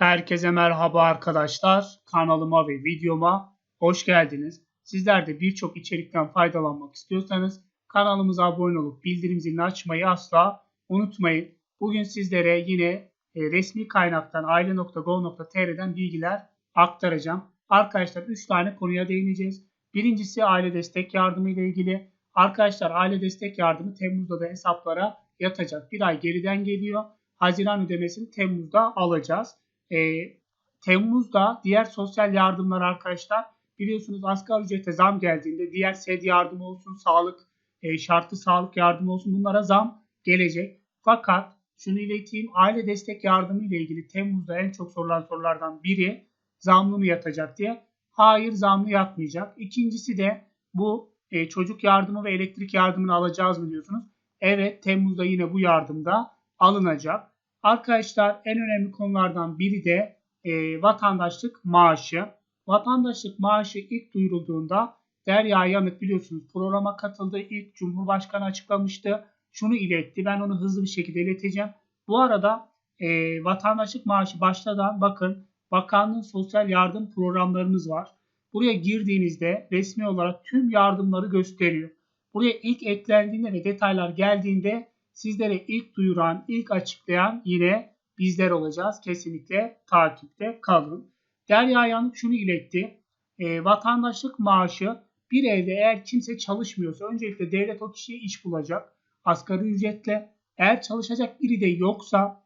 Herkese merhaba arkadaşlar. Kanalıma ve videoma hoş geldiniz. Sizler de birçok içerikten faydalanmak istiyorsanız kanalımıza abone olup bildirim zilini açmayı asla unutmayın. Bugün sizlere yine e, resmi kaynaktan aile.go.tr'den bilgiler aktaracağım. Arkadaşlar 3 tane konuya değineceğiz. Birincisi aile destek yardımı ile ilgili. Arkadaşlar aile destek yardımı Temmuz'da da hesaplara yatacak. Bir ay geriden geliyor. Haziran ödemesini Temmuz'da alacağız. E, Temmuz'da diğer sosyal yardımlar arkadaşlar biliyorsunuz asgari ücrete zam geldiğinde diğer SED yardımı olsun, sağlık e, şartlı sağlık yardımı olsun bunlara zam gelecek. Fakat şunu ileteyim aile destek yardımı ile ilgili Temmuz'da en çok sorulan sorulardan biri zamlı mı yatacak diye. Hayır zamlı yatmayacak. İkincisi de bu e, çocuk yardımı ve elektrik yardımını alacağız mı diyorsunuz. Evet Temmuz'da yine bu yardımda alınacak. Arkadaşlar en önemli konulardan biri de e, vatandaşlık maaşı. Vatandaşlık maaşı ilk duyurulduğunda Derya Yanık biliyorsunuz programa katıldı. İlk Cumhurbaşkanı açıklamıştı. Şunu iletti. Ben onu hızlı bir şekilde ileteceğim. Bu arada e, vatandaşlık maaşı başladan bakın bakanlığın sosyal yardım programlarımız var. Buraya girdiğinizde resmi olarak tüm yardımları gösteriyor. Buraya ilk eklendiğinde ve detaylar geldiğinde sizlere ilk duyuran, ilk açıklayan yine bizler olacağız. Kesinlikle takipte kalın. Derya Yanık şunu iletti. E, vatandaşlık maaşı bir evde eğer kimse çalışmıyorsa öncelikle devlet o kişiye iş bulacak. Asgari ücretle. Eğer çalışacak biri de yoksa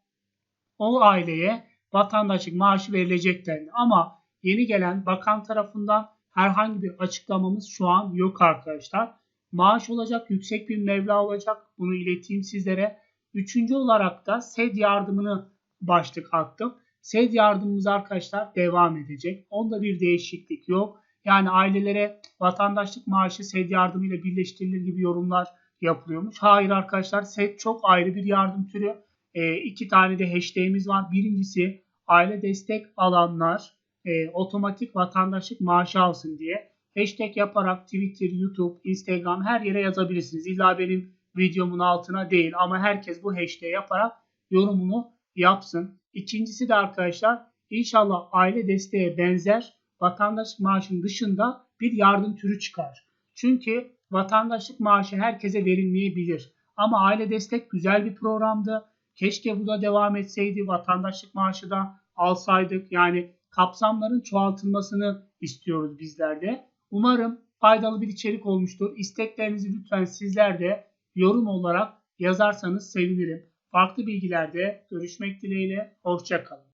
o aileye vatandaşlık maaşı verilecek. Ama yeni gelen bakan tarafından herhangi bir açıklamamız şu an yok arkadaşlar maaş olacak, yüksek bir mevla olacak. Bunu ileteyim sizlere. Üçüncü olarak da SED yardımını başlık attım. SED yardımımız arkadaşlar devam edecek. Onda bir değişiklik yok. Yani ailelere vatandaşlık maaşı SED yardımıyla birleştirilir gibi yorumlar yapılıyormuş. Hayır arkadaşlar SED çok ayrı bir yardım türü. E, iki tane de hashtag'imiz var. Birincisi aile destek alanlar e, otomatik vatandaşlık maaşı alsın diye. Hashtag yaparak Twitter, YouTube, Instagram her yere yazabilirsiniz. İlla benim videomun altına değil ama herkes bu hashtag yaparak yorumunu yapsın. İkincisi de arkadaşlar inşallah aile desteğe benzer vatandaşlık maaşının dışında bir yardım türü çıkar. Çünkü vatandaşlık maaşı herkese verilmeyebilir. Ama aile destek güzel bir programdı. Keşke bu da devam etseydi. Vatandaşlık maaşı da alsaydık. Yani kapsamların çoğaltılmasını istiyoruz bizler de. Umarım faydalı bir içerik olmuştur. İsteklerinizi lütfen sizler de yorum olarak yazarsanız sevinirim. Farklı bilgilerde görüşmek dileğiyle. Hoşçakalın.